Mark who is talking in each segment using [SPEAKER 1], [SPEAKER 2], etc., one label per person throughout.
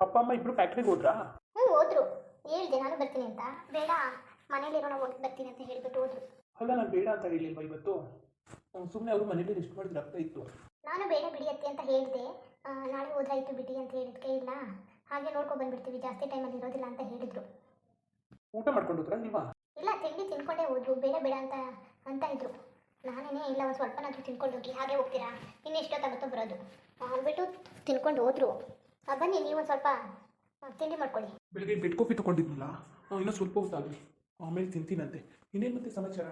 [SPEAKER 1] ಅಪ್ಪ ಅಮ್ಮ ಇಬ್ರು ಫ್ಯಾಕ್ಟ್ರಿಗೆ ಹೋದ್ರಾ?
[SPEAKER 2] ಹ್ಞೂ ಹೋದ್ರು. ಹೇಳ್ದೆ ನಾನು ಬರ್ತೀನಿ ಅಂತ. ಬೇಡ ಮನೇಲಿರೋಣ ಹೋಗಿ ಬರ್ತೀನಿ ಅಂತ ಹೇಳ್ಬಿಟ್ಟು ಹೋದ್ರು.
[SPEAKER 1] ಅಲ್ಲ ನಾನು ಬೇಡ ಅಂತ ಹೇಳಿಲ್ವಾ ಇವತ್ತು? ಸುಮ್ಮನೆ ಅವರು ಮನೇಲಿ ರೆಸ್ಟ್ ಮಾಡಿದ್ರೆ ಆಗ್ತಾ ಇತ್ತು
[SPEAKER 2] ನಾನು ಬೇಡ ಬಿಡಿ ಅತ್ತೆ ಅಂತ ಹೇಳಿದೆ. ನಾಳೆ ಹೋದ್ರಾಯ್ತು ಬಿಡಿ ಅಂತ ಹೇಳಿದ್ಕೆ ಇಲ್ಲ. ಹಾಗೆ ನೋಡ್ಕೊಂಡು ಬಂದ್ಬಿಡ್ತೀವಿ. ಜಾಸ್ತಿ ಟೈಮಲ್ಲಿ ಇರೋದಿಲ್ಲ ಅಂತ ಹೇಳಿದ್ರು.
[SPEAKER 1] ಊಟ ಮಾಡ್ಕೊಂಡು ಹೋದ್ರಾ ನೀವಾ?
[SPEAKER 2] ಇಲ್ಲ ತಿಂಡಿ ತಿನ್ಕೊಂಡೇ ಹೋದ್ರು. ಬೇಡ ಬೇಡ ಅಂತ ಅಂತ ಇದ್ರು. ನಾನೇನೇ ಇಲ್ಲ ಒಂದು ಸ್ವಲ್ಪನಾದ್ರೂ ತಿನ್ಕೊಂಡು ಹೋಗಿ. ಹಾಗೆ ಹೋಗ್ತೀರಾ? ಇನ್ನೆಷ್ಟೊತ್ತಾಗುತ್ತೋ ಬರೋದು. ಅಂದ್ಬಿಟ್ಟು ತಿನ್ಕೊಂಡು ಹೋದ್ರು. ಬನ್ನಿ ನೀವು ಸ್ವಲ್ಪ ತಿಂಡಿ ಮಾಡ್ಕೊಳ್ಳಿ.
[SPEAKER 1] ಬೆಳಿಗ್ಗೆ ಬೆಡ್ ಕಾಫಿ ತಗೊಂಡಿದ್ನಲ್ಲ ಇನ್ನೂ ಸ್ವಲ್ಪ ಹೊತ್ತಾಗಲಿ ಆಮೇಲೆ ತಿಂತೀನಂತೆ. ಇನ್ನೇನು ಮತ್ತೆ ಸಮಾಚಾರ?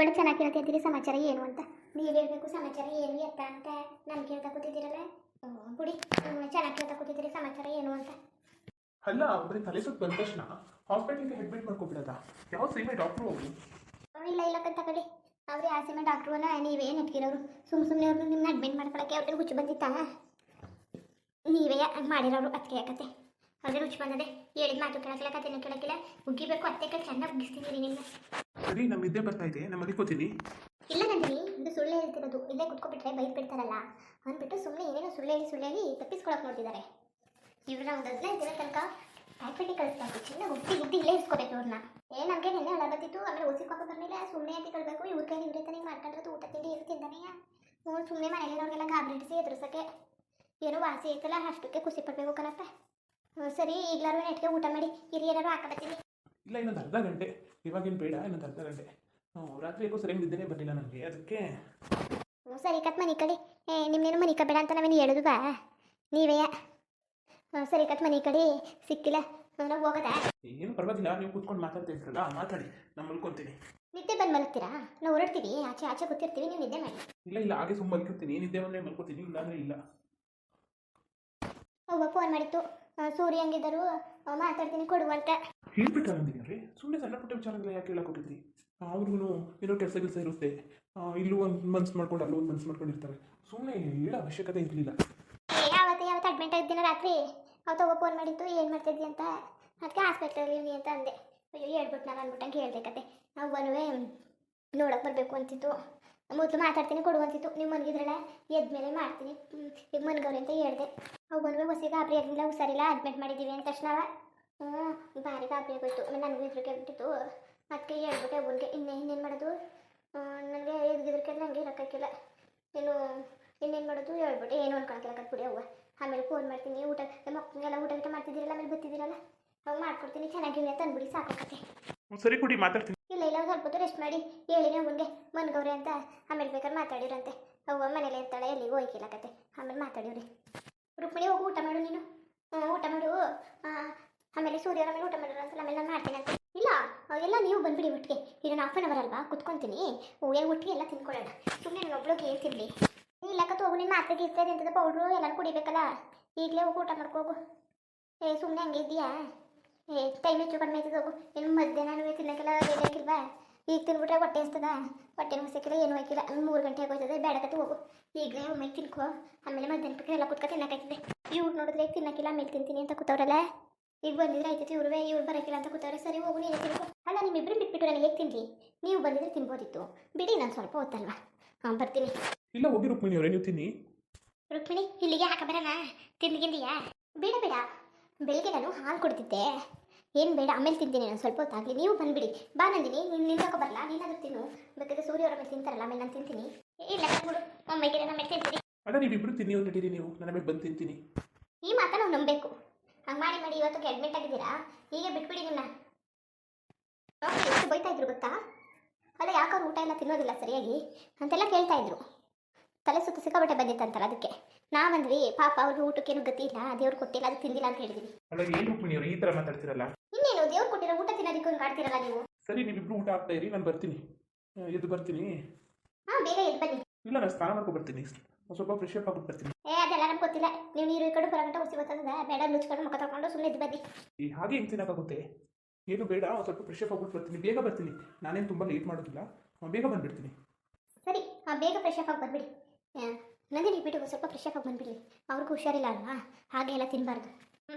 [SPEAKER 2] ಬಡ ಚೆನ್ನಾಗಿ ಕೇಳ್ತಿದ್ದೀರಿ ಸಮಾಚಾರ ಏನು ಅಂತ? ನೀವು ಹೇಳಬೇಕು ಸಮಾಚಾರ ಏನು ಎತ್ತ ಅಂತ? ನಾನು ಕೇಳ್ತಾ ಕೂತಿದ್ದೀರಲ್ಲ? ಗುಡಿ ಬಿಡಿ ಚೆನ್ನಾಗಿ ಕೇಳ್ತಾ ಕೂತಿದ್ದೀರಿ ಸಮಾಚಾರ ಏನು ಅಂತ?
[SPEAKER 1] ಅಲ್ಲ ಬರೀ ತಲೆ ಸುತ್ತ ಬಂದ ತಕ್ಷಣ ಹಾಸ್ಪಿಟ್ಲಿಗೆ ಅಡ್ಮಿಟ್ ಮಾಡ್ಕೊಬಿಡೋದ? ಯಾವ ಸೀಮೆ ಡಾಕ್ಟ್ರು
[SPEAKER 2] ಹೋಗಿ ಇಲ್ಲ ಇಲ್ಲ ಕಂತ ಕಡೆ ಯಾವ ಸೀಮೆ ಡಾಕ್ಟ್ರು ಅಲ್ಲ ನೀವೇನು ನೆಟ್ಕಿರೋರು ಸುಮ್ಮ ಸುಮ್ಮನೆ ಅವ್ರನ್ನ ನಿಮ್ಮನ್ನ ಅಡ್ಮಿಟ್ ಮಾಡ್ಕೊಳಕ್ಕೆ ಅವ್ರಿಗೆ ಹುಚ್ಚು ಬಂದಿತ್ತಾ? ನೀವೇ ಮಾಡಿರೋರು ಅದಕ್ಕೆ ಯಾಕತ್ತೆ? ಅದೇ ರುಚಿ ಬಂದದೆ. ಹೇಳಿದ ಮಾತು ಕೇಳಕ್ಕಿಲ್ಲ ಕತೆನೂ ಕೇಳಕ್ಕಿಲ್ಲ. ಉಗ್ಗಿಬೇಕು ಅತ್ತೆ ಕೈ ಚೆನ್ನಾಗಿ ಉಗ್ಗಿಸ್ತೀನಿ ನಿನ್ನ
[SPEAKER 1] ಸರಿ ನಮ್ಮ ನಿದ್ದೆ ಬರ್ತಾ ಇದೆ. ನಮ್ಮ ಮಲಿಕೋತೀನಿ
[SPEAKER 2] ಇಲ್ಲ ನಂದಿನಿ ಇದು ಸುಳ್ಳು ಹೇಳ್ತಿರೋದು. ಇಲ್ಲೇ ಕುತ್ಕೊಬಿಟ್ರೆ ಬೈದ್ ಬಿಡ್ತಾರಲ್ಲ. ಅಂದ್ಬಿಟ್ಟು ಸುಮ್ಮನೆ ಏನೇನೋ ಸುಳ್ಳು ಸುಳ್ಳೇಲಿ ಸುಳ್ಳು ಹೇಳಿ ತಪ್ಪಿಸ್ಕೊಳಕ್ ನೋಡ್ತಿದ್ದಾರೆ. ಇವ್ರನ್ನ ಒಂದು ಹದಿನೈದು ದಿನ ತನಕ ಫ್ಯಾಕ್ಟ್ರಿಗೆ ಕಳಿಸ್ಬೇಕು ಚಿನ್ನ ಹುಟ್ಟಿ ಹುಟ್ಟಿ ಇಲ್ಲೇ ಇಸ್ಕೋಬೇಕು ಇವ್ರನ್ನ. ಏ ನಮಗೆ ನೆನ್ನೆ ಹಣ ಬರ್ತಿತ್ತು ಆಮೇಲೆ ಪಾಪ ಬರಲಿಲ್ಲ ಸುಮ್ಮನೆ ಅಂತ ಕಳ್ಬೇಕು? ಇವ್ರ ಕೈ ಇವ್ರೆ ತಾನೇ ಮಾಡ್ಕೊಂಡಿರೋದು. ಊಟ ತಿಂಡಿ ತಿಂದಾನೆಯ? ಹ್ಞೂ ಸುಮ್ಮನೆ ಮನೆಯಲ್ಲಿರೋರಿಗೆಲ್ಲ ಗಾಬರಿಡಿಸಿ ಎದುರಿಸೋಕ್ಕೆ ಏನೋ ವಾಸಿ ಐತಲ್ಲ ಅಷ್ಟಕ್ಕೆ ಖುಷಿ ಪಡಬೇಕು ಕಣಪ್ಪ ಹ್ಞೂ ಸರಿ ಈಗಲಾರು ನೆಟ್ಗೆ ಊಟ ಮಾಡಿ ಹಿರಿಯರಾರು ಹಾಕಬತ್ತೀನಿ
[SPEAKER 1] ಇಲ್ಲ ಇನ್ನೊಂದು ಅರ್ಧ ಗಂಟೆ. ಇವಾಗೇನು ಬೇಡ ಇನ್ನೊಂದು ಅರ್ಧ ಗಂಟೆ. ಹ್ಞೂ ರಾತ್ರಿ ಯಾಕೋ ಸರಿಯಾಗಿ ನಿದ್ದೆನೇ ಬರಲಿಲ್ಲ ನನಗೆ ಅದಕ್ಕೆ.
[SPEAKER 2] ಹ್ಞೂ ಸರಿ ಕತ್ ಮನಿ ಕಡೆ. ಏ ನಿಮ್ಮೇನು ಮನಿ ಬೇಡ ಅಂತ ನಾವೇನು ಹೇಳುದು ಬಾ ನೀವೇ? ಹ್ಞೂ ಸರಿ ಕತ್ ಮನಿ ಕಡೆ. ಸಿಕ್ಕಿಲ್ಲ. ನಾವು ಹೋಗೋದಾ?
[SPEAKER 1] ಏನು ಪರವಾಗಿಲ್ಲ ನೀವು ಕೂತ್ಕೊಂಡು ಮಾತಾಡ್ತಾ ಇದ್ರಲ್ಲ ಮಾತಾಡಿ ನಾನು ಮಲ್ಕೊತೀನಿ.
[SPEAKER 2] ನಿದ್ದೆ ಬಂದು ಮಲಗ್ತೀರಾ? ನಾವು ಹೊರಡ್ತೀವಿ ಆಚೆ ಆಚೆ ಕೂತಿರ್ತೀವಿ ನೀವು ನಿದ್ದೆ ಮಾಡಿ.
[SPEAKER 1] ಇಲ್ಲ ಇಲ್ಲ ಹಾಗೆ ಸುಮ್ಮನೆ ಮಲ್ಕೊತೀನಿ ನಿದ್ದೆ ಬಂದರೆ ಮಲ್ಕೋತೀನಿ ಇಲ್ಲಾಂದರೆ ಇಲ್ಲ.
[SPEAKER 2] ಒಬ್ಬ ಫೋನ್ ಮಾಡಿತ್ತು. ಸೂರ್ಯ ಹಂಗಿದ್ದರು ಮಾತಾಡ್ತೀನಿ ಕೊಡು ಅಂತ.
[SPEAKER 1] ಹೇಳ್ಬಿಟ್ಟು ಅಂದಿದ್ದಾರೆ ಸುಮ್ಮನೆ ಸಣ್ಣ ಪುಟ್ಟ ವಿಚಾರಗಳ ಯಾಕೆ ಹೇಳಕ್ಕೊಟ್ಟಿದ್ರಿ ಅವ್ರಿಗೂ ಏನೋ ಕೆಲಸ ಕೆಲಸ ಇರುತ್ತೆ. ಇಲ್ಲೂ ಒಂದು ಮನ್ಸು ಮಾಡ್ಕೊಂಡು ಅಲ್ಲೂ ಒಂದು ಮನ್ಸು ಮಾಡ್ಕೊಂಡಿರ್ತಾರೆ. ಸುಮ್ಮನೆ ಹೇಳೋ ಅವಶ್ಯಕತೆ ಇರಲಿಲ್ಲ.
[SPEAKER 2] ಏ ಯಾವತ್ತು ಯಾವತ್ತು ಅಡ್ಮಿಟ್ ಆಗಿದ್ದೀನ ರಾತ್ರಿ? ಅವತ್ತು ಒಬ್ಬ ಫೋನ್ ಮಾಡಿತ್ತು ಏನು ಮಾಡ್ತಿದ್ದಿ ಅಂತ? ಅದಕ್ಕೆ ಹಾಸ್ಪಿಟ್ಲಲ್ಲಿ ನೀ ಅಂತ ಅಂದೆ. ಅಯ್ಯೋ ಹೇಳ್ಬಿಟ್ಟು ನಾನು ಅಂದ್ಬಿಟ್ಟಂಗೆ ಹೇಳ್ಬೇಕತ್ತೆ ನಾವು ಬನ್ನುವೆ ನೋಡಕ್ಕೆ ಬರಬೇಕು ಅಂತಿತ್ತು. ಮೊದಲು ಮಾತಾಡ್ತೀನಿ ಕೊಡುವಂತಿತ್ತು ಅಂತಿತ್ತು. ನೀವು ಮನ್ಗಿದ್ರಲ್ಲ ಎದ್ದ ಮೇಲೆ ಮಾಡ್ತೀನಿ ಈಗ ಮನ್ಗವ್ರೆ ಅಂತ ಹೇಳ್ದೆ. ಅವು ಬಂದ್ವೆ ಹೊಸಿ ಗಾಬರಿ ಆಗಲಿಲ್ಲ ಹುಷಾರಿಲ್ಲ ಅಡ್ಮಿಟ್ ಮಾಡಿದ್ದೀವಿ ಅಂದ ತಕ್ಷಣ ಹ್ಞೂ ಭಾರಿ ಗಾಬರಿ ಆಗೋಯ್ತು ಆಮೇಲೆ ನನಗೂ ಇದ್ರಿಗೆ ಬಿಟ್ಟಿತ್ತು ಅದಕ್ಕೆ ಹೇಳ್ಬಿಟ್ಟೆ ಒಬ್ಬನಿಗೆ ಇನ್ನೇ ಇನ್ನೇನು ಮಾಡೋದು? ನನಗೆ ಇದ್ಗಿದ್ರಕ್ಕೆ ನನಗೆ ಇರೋಕ್ಕಾಗಿಲ್ಲ ಏನು ಇನ್ನೇನು ಮಾಡೋದು ಹೇಳ್ಬಿಟ್ಟು ಏನು ಅನ್ಕೊಳಕ್ಕೆಲ್ಲ ಕಟ್ಬಿಡಿ ಅವ್ವ. ಆಮೇಲೆ ಫೋನ್ ಮಾಡ್ತೀನಿ ಊಟ ನಮ್ಮ ಮಕ್ಕಳಿಗೆಲ್ಲ ಊಟ ಗೀಟ ಮಾಡ್ತಿದ್ದೀರಲ್ಲ ಆಮೇಲೆ ಬರ್ತಿದ್ದೀರಲ್ಲ ಅವಾಗ ಮಾಡ್ಕೊಡ್ತೀನಿ ಚೆನ್ನಾಗಿಲ್ಲ ತಂದ್ಬಿಡಿ ಸಾಕಾಕತ್ತೆ
[SPEAKER 1] ಹ್ಮ್, ಸರಿ ಕುಡಿ ಮಾತಾಡ್ತೀನಿ.
[SPEAKER 2] ಇಲ್ಲ ಇಲ್ಲ ಸ್ವಲ್ಪ ಹೊತ್ತು ರೆಸ್ಟ್ ಮಾಡಿ. ಹೇಳಿ ಅವನಿಗೆ ಮನ್ಗವ್ರೆ ಅಂತ. ಆಮೇಲೆ ಬೇಕಾದ್ರೆ ಮಾತಾಡಿರಂತೆ ಅವ್ವ ಮನೇಲಿ ಇರ್ತಾಳೆ ಎಲ್ಲಿಗೆ ಹೋಯ್ಕಿಲ್ಲ ಕತೆ. ಆಮೇಲೆ ಮಾತಾಡಿವ್ರಿ. ರುಕ್ಮಿಣಿ ಹೋಗು, ಊಟ ಮಾಡು ನೀನು. ಊಟ ಮಾಡು. ಆಮೇಲೆ ಸೂರ್ಯ ಆಮೇಲೆ ಊಟ ಮಾಡೋರು ಅಂತ ಆಮೇಲೆ ನಾನು ಮಾಡ್ತೀನಿ ಅಂತ. ಇಲ್ಲ ಎಲ್ಲ ನೀವು ಬಂದ್ಬಿಡಿ ಒಟ್ಟಿಗೆ ಇನ್ನೊಂದು ಹಾಫ್ ಆನ್ ಅವರ್ ಅಲ್ವಾ, ಕುತ್ಕೊತೀನಿ. ಹೂವೇ ಒಟ್ಟಿಗೆ ಎಲ್ಲ ತಿನ್ಕೊಳ್ಳೋಣ. ಸುಮ್ಮನೆ ನಾನು ಒಬ್ಳಿಗೆ ತಿನ್ನಲಿ ಇಲ್ಲ ಕತ್ತು ಹೋಗು ನಿನ್ನ ಮಾತ್ರೆಗೆ ಇರ್ತದೆ ಅಂತದ ಪೌಡ್ರು ಎಲ್ಲ ಕುಡಿಬೇಕಲ್ಲ. ಈಗಲೇ ಹೋಗಿ, ಊಟ ಮಾಡ್ಕೋಗು ಏ ಸುಮ್ಮನೆ ಹಂಗೆ ಇದೆಯಾ ಏ ಟೈಮ್ ಹೆಚ್ಚು ಕಡಿಮೆ ಆಯ್ತದೆ ಹೋಗು. ಇನ್ನು ಮಧ್ಯಾಹ್ನ ತಿನ್ನಕ್ಕೆಲ್ಲ ಬೇಕಾಗಿಲ್ವಾ ಈಗ ತಿನ್ಬಿಟ್ರೆ ಹೊಟ್ಟೆ ಹಸ್ತದ. ಹೊಟ್ಟೆ ಹೊಸಕ್ಕಿಲ್ಲ ಏನು ಹಾಕಿಲ್ಲ ಮೂರು ಗಂಟೆ ಆಗೋಯ್ತದೆ ಬೇಡ ಕತ್ತು ಹೋಗು. ಈಗ ಒಮ್ಮೆ ತಿನ್ಕೋ. ಆಮೇಲೆ ಮಧ್ಯಾಹ್ನ ಪಕ್ಕ ಎಲ್ಲ ಕುತ್ಕೊ ತಿನ್ನಕಾಯ್ತದೆ ಇವ್ರು ನೋಡಿದ್ರೆ ಈಗ ತಿನ್ನಕ್ಕಿಲ್ಲ ಆಮೇಲೆ ತಿಂತೀನಿ ಅಂತ ಕೂತವ್ರಲ್ಲ. ಈಗ ಬಂದಿದ್ರೆ ಆಯ್ತೈತಿ ಇವ್ರವೇ ಇವ್ರು ಬರಕಿಲ್ಲ ಅಂತ ಕೂತವ್ರೆ. ಸರಿ ಹೋಗು ನೀನೇ ತಿನ್ಕೋ. ಅಲ್ಲ ನಿಮ್ಮಿಬ್ಬರು ಬಿಟ್ಬಿಟ್ಟು ನಾನು ಹೇಗೆ ತಿನ್ಲಿ? ನೀವು ಬಂದಿದ್ರೆ ತಿನ್ಬೋದಿತ್ತು. ಬಿಡಿ ನಾನು ಸ್ವಲ್ಪ ಹೊತ್ತಲ್ವಾ ಹಾಂ ಬರ್ತೀನಿ.
[SPEAKER 1] ಇಲ್ಲ ಹೋಗಿ ರುಕ್ಮಿಣಿ ಅವರೇ ನೀವು ತಿನ್ನಿ.
[SPEAKER 2] ರುಕ್ಮಿಣಿ ಇಲ್ಲಿಗೆ ಹಾಕ ಬರೋಣ ತಿಂದಿಗಿಂದಿಯಾ? ಬೇಡ ಬೇಡ. ಬೆಳಿಗ್ಗೆ ನಾನು ಹಾಲು ಕೊಡ್ತಿದ್ದೆ. ಏನು ಬೇಡ ಆಮೇಲೆ ತಿಂತೀನಿ ನಾನು ಸ್ವಲ್ಪ ಹೊತ್ತಾಗಲಿ ನೀವು ಬಂದುಬಿಡಿ. ಬಾ ನಂದಿನಿ ನೀನು ನಿಂತಕ ಬರಲ್ಲ ನೀನಾದ್ರೂ ತಿನ್ನು. ಬೇಕಾದ್ರೆ ಸೂರ್ಯ ಅವರ ಮೇಲೆ ತಿಂತಾರಲ್ಲ ಆಮೇಲೆ ನಾನು ತಿಂತೀನಿ. ಇಲ್ಲ ಬಿಡು. ಮಮ್ಮಿಗೆ ನಮ್ಮ ಮೇಲೆ ತಿಂತೀನಿ.
[SPEAKER 1] ಅಲ್ಲ ನೀವಿಬ್ರು ತಿನ್ನಿ ಒಂದು ನಡೀರಿ ನೀವು ನನ್ನ ಮೇಲೆ ಬಂದು ತಿಂತೀನಿ.
[SPEAKER 2] ಈ ಮಾತ ನಾವು ನಂಬಬೇಕು. ಹಂಗೆ ಮಾಡಿ ಮಾಡಿ ಇವತ್ತು ಅಡ್ಮಿಟ್ ಆಗಿದ್ದೀರಾ? ಹೀಗೆ ಬಿಟ್ಬಿಡಿ ನಿಮ್ಮನ್ನ ಎಷ್ಟು ಬೈತಾ ಇದ್ರು ಗೊತ್ತಾ? ಅಲ್ಲ ಯಾಕವ್ರು ಊಟ ಎಲ್ಲ ತಿನ್ನೋದಿಲ್ಲ ಸರಿಯಾಗಿ? ಅಂತೆಲ್ಲ ಕೇಳ್ತಾ ಇದ್ರು. ತಲೆ ಸುತ್ತ ಸಿಕ್ಕಾಬಟ್ಟೆ ಬಂದಿತ್ತಂತಲ್ಲ ಅದಕ್ಕೆ. ನಾವಂದ್ವಿ ಪಾಪ ಅವ್ರಿಗೆ ಊಟಕ್ಕೇನು ಗತಿ ಇಲ್ಲ ದೇವ್ರು ಕೊಟ್ಟಿಲ್ಲ ಅದು ತಿಂದಿಲ್ಲ ಅಂತ ಹೇಳಿದ್ವಿ
[SPEAKER 1] ಅಲ್ಲ ಏನು ಈ ಥರ ಮಾತಾಡ್ತಿರಲ್ಲ.
[SPEAKER 2] ದೇವ್ರು ಕೊಟ್ಟಿರೋ ಊಟ ತಿನ್ನೋದಕ್ಕೆ ಒಂದು ಕಾಡ್ತಿರಲ್ಲ ನೀವು?
[SPEAKER 1] ಸರಿ ನೀವಿಬ್ರು ಊಟ ಆಗ್ತಾ ಇರಿ ನಾನು ಬರ್ತೀನಿ. ಎದ್ದು ಬರ್ತೀನಿ.
[SPEAKER 2] ಹಾಂ ಬೇಗ ಎದ್ದು ಬನ್ನಿ.
[SPEAKER 1] ಇಲ್ಲ ನಾನು ಸ್ನಾನ ಮಾಡ್ಕೊಂಡು ಬರ್ತೀನಿ. ಸ್ವಲ್ಪ ಫ್ರೆಶ್ ಅಪ್ ಆಗ್ಬಿಟ್ಟು ಬರ್ತೀನಿ.
[SPEAKER 2] ಏ ಅದೆಲ್ಲ ನಮ್ಗೆ ಗೊತ್ತಿಲ್ಲ. ನೀವು ನೀರು ಕಡೆ ಬರೋಗಂಟ ಉಸಿ ಬರ್ತದ ಬೇಡ ಲುಚ್ಕೊಂಡು ಮುಖ ತಗೊಂಡು ಸುಮ್ಮನೆ ಎದ್ದು ಬನ್ನಿ.
[SPEAKER 1] ಈ ಹಾಗೆ ಹೆಂಗೆ ತಿನ್ನೋಕ್ಕಾಗುತ್ತೆ? ಏನು ಬೇಡ ಸ್ವಲ್ಪ ಫ್ರೆಶ್ ಅಪ್ ಆಗ್ಬಿಟ್ಟು ಬರ್ತೀನಿ. ಬೇಗ ಬರ್ತೀನಿ. ನಾನೇನು ತುಂಬ ಲೇಟ್ ಮಾಡೋದಿಲ್ಲ. ನಾನು ಬೇಗ ಬಂದುಬಿಡ್ತೀನಿ.
[SPEAKER 2] ಸರಿ ಹಾಂ ಬೇಗ ಫ್ರೆಶ್ ಅಪ್ ಆಗಿ ಬರ್ಬಿಡಿ ನಂದಿನಿ ಬಿಟ್ಟು ಸ್ವಲ್ಪ ಫ್ರೆಶ್ ಅಪ್ ಆಗಿ ಬಂದ್ಬಿಡಿ. ಅವ್ರಿಗೂ ಹುಷಾರಿಲ್ಲ ಅಲ್ವಾ? ಹಾಗೆ ಎಲ್ಲ ತಿನ್ನಬಾರ್ದು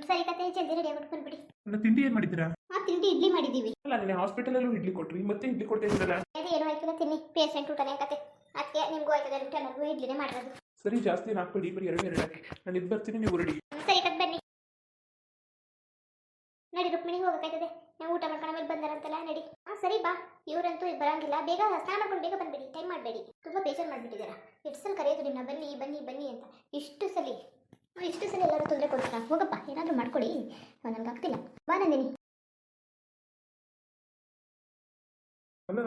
[SPEAKER 2] ಸರಿ ಕತೆ ಜಲ್ದಿ ರೆಡಿ ಆಗ್ಬಿಟ್ಟು ಬಂದ್ಬಿಡಿ.
[SPEAKER 1] ತಿಂಡಿ ಏನು ಮಾಡಿದ್ದೀರಾ?
[SPEAKER 2] ತಿಂಡಿ ಇಡ್ಲಿ ಮಾಡಿದ್ದೀವಿ
[SPEAKER 1] ಅಲ್ಲ ಹಾಸ್ಪಿಟಲ್ ಹಾಸ್ಪಿಟಲಲ್ಲೂ ಇಡ್ಲಿ ಕೊಟ್ರಿ. ಮತ್ತೆ ಇಡ್ಲಿ ಕೊಡ್ತಾ ಇದ್ದೀರಲ್ಲ?
[SPEAKER 2] ಅದೇ ಏನೋ ಆಯ್ತಲ್ಲ ತಿನ್ನಿ. ಪೇಷಂಟ್ ಊಟನೇ ಕತೆ. ಅದಕ್ಕೆ ನಿಮಗೂ ಆಯ್ತದೆ ಊಟ ನನಗೂ ಇಡ್ಲಿನೇ ಮಾಡಿರೋದು
[SPEAKER 1] ಸರಿ ಜಾಸ್ತಿ ಹಾಕ್ಬೇಡಿ ಬರೀ ಎರಡು ಎರಡು ಹಾಕಿ ನಾನು ಇದು ಬರ್ತೀನಿ ನೀವು ರೆಡಿ
[SPEAKER 2] ಬನ್ನಿ. ನಡಿ ರುಕ್ಮಿಣಿಗೆ ಹೋಗಕ್ಕಾಯ್ತದೆ. ನಾವು ಊಟ ಮಾಡ್ಕೊಂಡು ಮೇಲೆ ಬಂದಾರಂತಲ್ಲ ನಡಿ. ಹಾಂ ಸರಿ ಬಾ. ಇವರಂತೂ ಬರಂಗಿಲ್ಲ. ಬೇಗ ಸ್ನಾನ ಮಾಡ್ಕೊಂಡು ಬೇಗ ಬಂದ್ಬಿಡಿ. ಟೈಮ್ ಮಾಡಬೇಡಿ. ತುಂಬ ಬೇಜಾರು ಮಾಡಿಬಿಟ್ಟಿದ್ದೀರಾ? ಎಷ್ಟು ಸಲ ಕರೆಯೋದು ನಿಮ್ಮನ್ನ ಬನ್ನಿ ಬನ್ನಿ ಬನ್ನಿ ಅಂತ. ಇಷ್ಟು ಸಲ. ಇಷ್ಟು ಸಲ ಎಲ್ಲರೂ ತೊಂದರೆ ಕೊಡ್ತೀರಾ? ಹೋಗಪ್ಪ ಏನಾದರೂ ಮಾಡ್ಕೊಳ್ಳಿ ನನಗೆ ಆಗ್ತಿಲ್ಲ. ಬಾ ನಂದಿನಿ.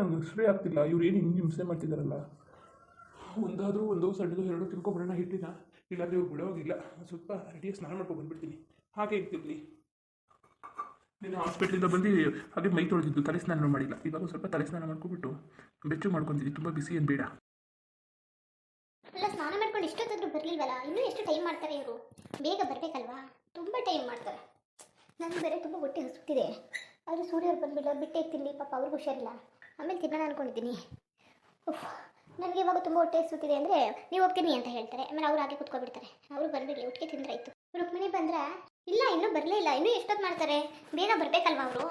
[SPEAKER 1] ನನಗೆ ಎಕ್ಸ್ಪ್ರೇ ಆಗ್ತಿಲ್ಲ. ಇವ್ರು ಏನು ಹಿಂಗೆ ಹಿಂಸೆ ಮಾಡ್ತಿದ್ದಾರಲ್ಲ ಒಂದಾದರೂ ಒಂದು ಸಣ್ಣದು ಎರಡು ತಿಳ್ಕೊಬರೋಣ ಹಿಟ್ಟಿನ. ಇಲ್ಲಾಂದರೆ ಇವ್ರು ಬಿಡೋಗಿಲ್ಲ. ಸ್ವಲ್ಪ ರೆಡಿಯಾಗಿ ಸ್ನಾನ ಮಾಡ್ಕೊಂಡು ಬಂದ್ಬಿಡ್ತೀನಿ. ಹಾಗೆ ಇರ್ತಿರ್ಲಿ ನೀನು ಹಾಸ್ಪಿಟ್ಲಿಂದ ಬಂದು ಹಾಗೆ ಮೈ ತೊಳೆದಿದ್ದು ತಲೆ ಸ್ನಾನ ಮಾಡಿಲ್ಲ. ಇವಾಗ ಸ್ವಲ್ಪ ತಲೆ ಸ್ನಾನ ಮಾಡ್ಕೊಬಿಟ್ಟು ಬೆಚ್ಚು ಮಾಡ್ಕೊತೀನಿ. ತುಂಬ ಬಿಸಿ ಏನು ಬೇಡ.
[SPEAKER 2] ಅಲ್ಲ ಸ್ನಾನ ಮಾಡ್ಕೊಂಡು ಇಷ್ಟೊತ್ತಾದ್ರೂ ಬರಲಿಲ್ವಲ್ಲ? ಇನ್ನೂ ಎಷ್ಟು ಟೈಮ್ ಮಾಡ್ತಾರೆ ಇವರು? ಬೇಗ ಬರಬೇಕಲ್ವಾ? ತುಂಬ ಟೈಮ್ ಮಾಡ್ತಾರೆ. ನನಗೆ ಬೇರೆ ತುಂಬ ಹೊಟ್ಟೆ ಹಸುತ್ತಿದೆ ಆದರೆ ಸೂರ್ಯವ್ರು ಬಂದ್ಬಿಟ್ಟು ಬಿಟ್ಟೆ ತಿನ್ನಲಿ ಪಾಪ ಅವ್ರಿಗೂ ಹುಷಾರಿಲ್ಲ. ಆಮೇಲೆ ತಿನ್ನೋಣ ಅನ್ಕೊಂಡಿದ್ದೀನಿ. ಉಫ್, ನನಗೆ ಇವಾಗ ತುಂಬ ಹೊಟ್ಟೆ ಸುತ್ತಿದೆ ಅಂದರೆ ನೀವು ಹೋಗ್ತೀನಿ ಅಂತ ಹೇಳ್ತಾರೆ. ಆಮೇಲೆ ಅವ್ರು ಹಾಗೆ ಕೂತ್ಕೊಬಿಡ್ತಾರೆ. ಅವರು ಬಂದ್ಬಿಡ್ಲಿ, ಒಟ್ಟಿಗೆ ತಿಂದ್ರಾಯ್ತು ರುಕ್ಮಿಣಿ ಬಂದ್ರೆ, ಇಲ್ಲ, ಇನ್ನೂ ಬರಲೇ ಇಲ್ಲ, ಇನ್ನೂ ಎಷ್ಟೊತ್ತು ಮಾಡ್ತಾರೆ? ಬೇಗ ಬರಬೇಕಲ್ವಾ ಅವರು?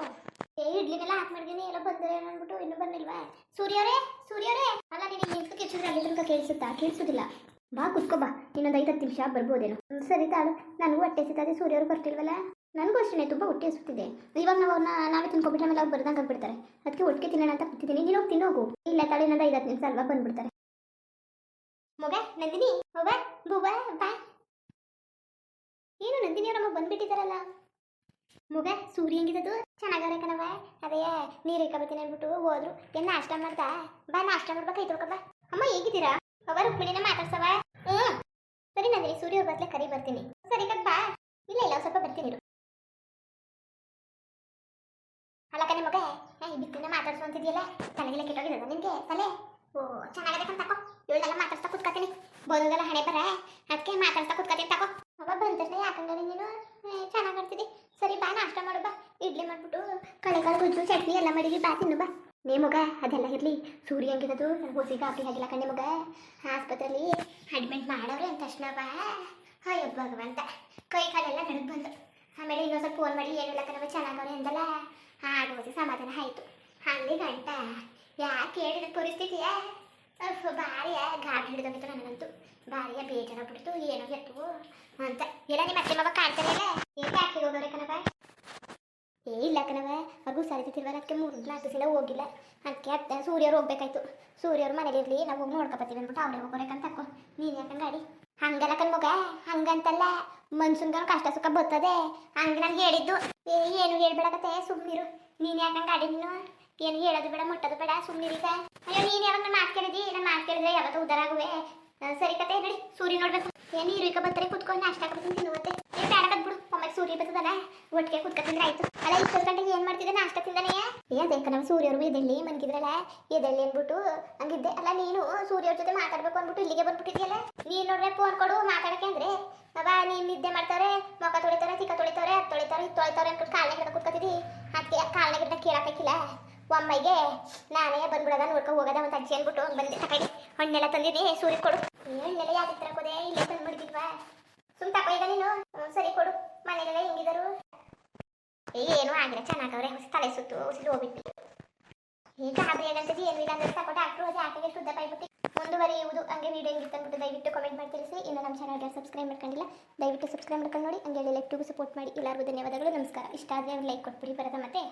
[SPEAKER 2] ಏ, ಇಡ್ಲಿನೆಲ್ಲ ಹಾಕಿ ಮಾಡಿದ್ದೀನಿ ಎಲ್ಲ ಬಂದರೆ ಅಂದ್ಬಿಟ್ಟು ಇನ್ನೂ ಬಂದಿಲ್ವಾ ಸೂರ್ಯರೇ ಸೂರ್ಯರೇ! ಅಲ್ಲ, ನೀನು ಎಷ್ಟು ಕೆಚ್ಚಿದ್ರೆ ಅಲ್ಲಿ ತನಕ ಕೇಳಿಸುತ್ತಾ? ಕೇಳಿಸೋದಿಲ್ಲ. ಬಾ, ಕುತ್ಕೋ ಬಾ. ಇನ್ನೊಂದು ಐದು ಹತ್ತು ನಿಮಿಷ ಬರ್ಬೋದೇನು. ಸರಿ ತಾಳು. ನನಗೂ ಹೊಟ್ಟೆ ಸಿಗ್ತದೆ ಸೂರ್ಯರು ಬರ್ತಿಲ್ವಲ್ಲ? ನನಗೂ ಅಷ್ಟೇ ತುಂಬ ಹೊಟ್ಟೆ ಹಸುತ್ತಿದೆ ಇವಾಗ ನಾವು ಅವ್ರನ್ನ ನಾವೇ ತಿನ್ಕೊಬಿಟ್ರೆ ಆಮೇಲೆ ಅವ್ರು ಬರ್ದಂಗೆ ಆಗ್ಬಿಡ್ತಾರೆ. ಅದಕ್ಕೆ ಒಟ್ಟಿಗೆ ತಿನ್ನೋಣ ಅಂತ ಕೂತಿದ್ದೀನಿ ನೀನು ಹೋಗಿ ತಿನ್ನೋಗು ಇಲ್ಲ ತಾಳು ಇನ್ನೊಂದು ಐದು ಹತ್ತು ನಿಮಿಷ ಅಲ್ವಾ ಬಂದ್ಬಿಡ್ತಾರೆ. ಮೊಬೆ, ನಂದಿನಿ. ಮೊಬೆ ಬುಬೆ ಏನು ನಂದಿನಿ ಅವರಮ್ಮ ಬಂದ್ಬಿಟ್ಟಿದ್ದಾರಲ್ಲ? ಮುಗ ಸೂರ್ಯ ಹೆಂಗಿದ್ದು? ಚೆನ್ನಾಗವ್ರೆ ಕಣವ ಅದೇ, ನೀರು ಇಕ್ಕಬತ್ತೀನಿ ಅಂದ್ಬಿಟ್ಟು ಹೋದ್ರು. ಏನ್ ನಾಷ್ಟ ಮಾಡ್ತಾ ಬಾ, ನಾಷ್ಟ ಮಾಡ್ಬೇಕಾಯ್ತು ಬಾ. ಅಮ್ಮ, ಹೇಗಿದ್ದೀರಾ? ಅವ ರುಕ್ಮಿಣಿನ ಮಾತಾಡ್ಸವ ಹ್ಞೂ ಸರಿ ನಂದಿನಿ, ಸೂರ್ಯ ಅವ್ರ ಕರಿ ಬರ್ತೀನಿ ಸರಿ ಕಟ್ ಬಾ. ಇಲ್ಲ ಇಲ್ಲ ಸ್ವಲ್ಪ ಬರ್ತೀನಿ ಇರು. ಅಲ್ಲ ಕಣೆ ಮಗ ಬಿತ್ತಿನ ಮಾತಾಡ್ಸು ಅಂತಿದ್ಯಲ್ಲ? ತಲೆಗೆಲ್ಲ ಕೆಟ್ಟೋಗಿದ್ದದ ನಿಂಗೆ ತಲೆ? ಓ ಚೆನ್ನಾಗದೆ ಕಣ್ ತಕೋ. ಇವಳೆಲ್ಲ ಮಾತಾಡ್ಸ್ತಾ ಕುತ್ಕತೀನಿ. ಬೋದಲ್ಲ ಹಣೆ ಬರ? ಅದಕ್ಕೆ ಮಾತಾಡ್ತಾ ಕುತ್ಕತೀನಿ ತಕೋ. ಅವ ಬಂದ ತಕ್ಷಣ ನೀನು? ಚೆನ್ನಾಗಿ ಆಡ್ತಿದ್ದಿ ಸರಿ ಬಾ, ನಾಷ್ಟ ಮಾಡು, ಬಾ. ಇಡ್ಲಿ ಮಾಡ್ಬಿಟ್ಟು ಕಳೆಕಾಳು ಗುಜ್ಜು ಚಟ್ನಿ ಎಲ್ಲ ಮಾಡಿದ್ವಿ ಬಾ, ತಿನ್ನು, ಬಾ. ನೀ ಮಗ, ಅದೆಲ್ಲ ಇರಲಿ. ಸೂರ್ಯ ಹಂಗಿರೋದು ನನಗೆ ಹೊಸಿ ಗಾಬರಿ ಆಗಿಲ್ಲ ಕಣ್ಣೆ ಮಗ. ಆಸ್ಪತ್ರೆಯಲ್ಲಿ ಅಡ್ಮಿಟ್ ಮಾಡವ್ರೆ ಅಂತ ತಕ್ಷಣ ಬಾ. ಅಯ್ಯೋ, ಭಗವಂತ. ಕೈ ಕಾಲೆಲ್ಲ ನನಗೆ ಬಂತು. ಆಮೇಲೆ ಇನ್ನೊಂದು ಫೋನ್ ಮಾಡಿ, ಏನಿಲ್ಲ ಕಣವ ಚೆನ್ನಾಗವ್ರೆ ಅಂದಲ್ಲ. ಆಗ ಹೋಗಿ ಸಮಾಧಾನ ಆಯಿತು. ಹಂಗೆ ಗಂಟ. ಯಾಕೆ ಹೇಳಿದ ಪರಿಸ್ಥಿತಿಯ? ಸ್ವಲ್ಪ ಭಾರಿಯ ಗಾಡಿ ಹಿಡಿದೋಗಿತ್ತು ನನಗಂತೂ. ಭಾರಿಯ ಬೇಜಾರಾಗ್ಬಿಡ್ತು ಏನೋ ಎತ್ತು ಅಂತ. ಎಲ್ಲ ನಿಮ್ಮ ಅತ್ತೆ ಮಗ ಇಲ್ಲ ಏಕೆ ಯಾಕೆ ಹೋಗೋರೆ ಕಣವ ಏ, ಇಲ್ಲ ಕಣವ ಅವ್ರಿಗೂ ಸರಿತಿರ್ವಲ್ಲ ಅದಕ್ಕೆ ಮೂರು ಸಲ ಹೋಗಿಲ್ಲ. ಅದಕ್ಕೆ ಅತ್ತೆ ಸೂರ್ಯವ್ರು ಹೋಗ್ಬೇಕಾಯ್ತು. ಸೂರ್ಯವ್ರು ಮನೇಲಿ ಇರಲಿ, ನಾವು ಹೋಗಿ ನೋಡ್ಕೊಬತ್ತೀವಿ ಅಂದ್ಬಿಟ್ಟು ಅವ್ರೇ ಹೋಗೋರೇಕಂತ ತಕೋ. ನೀನು ಯಾಕಂಗ ಗಾಡಿ? ಹಂಗಲ್ಲ ಕಣ್ ಮಗ ಹಂಗಂತಲ್ಲ. ಮನ್ಸನ್ಗ ಕಷ್ಟ ಸುಖ ಬರ್ತದೆ. ಹಂಗೆ ನಾನು ಹೇಳಿದ್ದು. ಏನು ಹೇಳ್ಬೇಡಕತ್ತೆ? ಸುಮ್ಮನಿರು ನೀನು ಗಾಡಿ ನೀನು? ಏನು ಹೇಳೋದು ಬೇಡ, ಮುಟ್ಟೋದು ಬೇಡ ಸುಮ್ಮನಿರೀಗ ಅಯ್ಯೋ, ನೀನು ಯಾವಾಗ ನನ್ನ ಮಾತು ಕೇಳಿದಿ? ನಾನು ಮಾತು ಕೇಳಿದ್ರೆ ಯಾವತ್ತೂ ಉದ್ದಾರ ಆಗುವೆ. ಸರಿ ಕತೆ ನಡಿ. ಸೂರ್ಯ ನೋಡ್ಬೇಕು. ಏನು ಇಕ್ಕ ಬರ್ತಾರೆ ಕುತ್ಕೊಂಡು ನಾಷ್ಟ ಹಾಕ್ಬಿಟ್ಟು ತಿನ್ನುವಂತೆ ಏ ಬೇಡ ಬಿಡು. ಒಮ್ಮೆ ಸೂರ್ಯ ಬರ್ತದಲ್ಲ, ಒಟ್ಟಿಗೆ ಕುತ್ಕೊತಿದ್ರೆ ಆಯ್ತು. ಅಲ್ಲ ಇಷ್ಟು ಗಂಟೆಗೆ ಏನು ಮಾಡ್ತಿದ್ದೆ? ನಾಷ್ಟ ತಿಂದಾನೆ ಏ ಅದೇಕ ನಮ್ಮ ಸೂರ್ಯವ್ರು ಎದೆಳ್ಳಿ ಮನ್ಗಿದ್ರಲ್ಲ ಎದೆಳ್ಳಿ ಅಂದ್ಬಿಟ್ಟು ಹಂಗಿದ್ದೆ. ಅಲ್ಲ, ನೀನು ಸೂರ್ಯವ್ರ ಜೊತೆ ಮಾತಾಡ್ಬೇಕು ಅಂದ್ಬಿಟ್ಟು ಇಲ್ಲಿಗೆ ಬಂದ್ಬಿಟ್ಟಿದ್ಯಲ್ಲ? ನೀನು ನೋಡ್ರೆ ಫೋನ್ ಕೊಡು, ಮಾತಾಡಕ್ಕೆ ಅಂದ್ರೆ. ಅವ ನೀನು ನಿದ್ದೆ ಮಾಡ್ತಾರೆ, ಮೊಕ ತೊಳಿತಾರೆ ತಿಕ್ಕ ತೊಳಿತಾರೆ, ಅದು ತೊಳಿತಾರೆ, ಇದು ತೊಳಿತಾರೆ ಅಂದ್ಬಿಟ್ಟು ಕಾಲನೇ ಹಿಡ್ದು ಕುತ್ಕೊತಿದ್ದಿ. ಅದಕ್ಕೆ ಕಾಲನೇ ಗಿಡ ಕೇಳಕ್ಕಿಲ್ಲ. ಒಮ್ಮೆಗೆ ನಾನೇ ಬಂದ್ಬಿಡೋದ, ನೋಡ್ಕೊ ಹೋಗೋದ ಒಂದು ಅಜ್ಜಿ ಅಂದ್ಬಿಟ್ಟು ಬಂದೆ ತಕಡಿ ಹಣ್ಣೆಲ್ಲ ತಂದಿದ್ದೆ ಸೂರ್ಯ ಕೊಡು. ಹಣ್ಣೆಲ್ಲ ಯಾವ್ದು ತರಕೋದೆ ಇಲ್ಲೇ ತಂದು ಸುಮ್ ತಕೋ ನೀನು. ಸರಿ ಕೊಡು. ಮನೆಗೆಲ್ಲ ಹೆಂಗಿದರು? ಏನು ಆಗಿಲ್ಲ. ಚೆನ್ನಾಗವ್ರೆ. ತಲೆ ಸುತ್ತು, ಉಸಿರು ಹೋಗ್ಬಿಟ್ಟು. ಈಗ ಅದು ಆಗಂತದ್ದು ಏನು ಇಲ್ಲ ಅಂದ್ರೆ ತಕೋ. ಡಾಕ್ಟ್ರು ಅದು ಯಾಕೆ ಶುದ್ಧ ಬಾಯ್ಬಿಟ್ಟು ಮುಂದುವರಿಯುವುದು ಹಂಗೆ ವಿಡಿಯೋ ಹೆಂಗಿತ್ತು ಅಂದ್ಬಿಟ್ಟು ದಯವಿಟ್ಟು ಕಮೆಂಟ್ ಮಾಡಿ, ತಿಳಿಸಿ. ಇನ್ನು ನಮ್ಮ ಚಾನಲ್ಗೆ ಸಬ್ಸ್ಕ್ರೈಬ್ ಮಾಡ್ಕೊಂಡಿಲ್ಲ, ದಯವಿಟ್ಟು ಸಬ್ಸ್ಕ್ರೈಬ್ ಮಾಡ್ಕೊಂಡು ನೋಡಿ. ಹಂಗೆ ಲೈಕ್ ಟುಗೂ ಸಪೋರ್ಟ್ ಮಾಡಿ. ಎಲ್ಲರಿಗೂ ಧನ್ಯವಾದಗಳು. ನಮಸ್ಕಾರ. ಇಷ್ಟ ಆದರೆ ಲೈಕ್ ಕೊಟ್ಬಿಡಿ. ಬರೋದ ಮತ್ತೆ.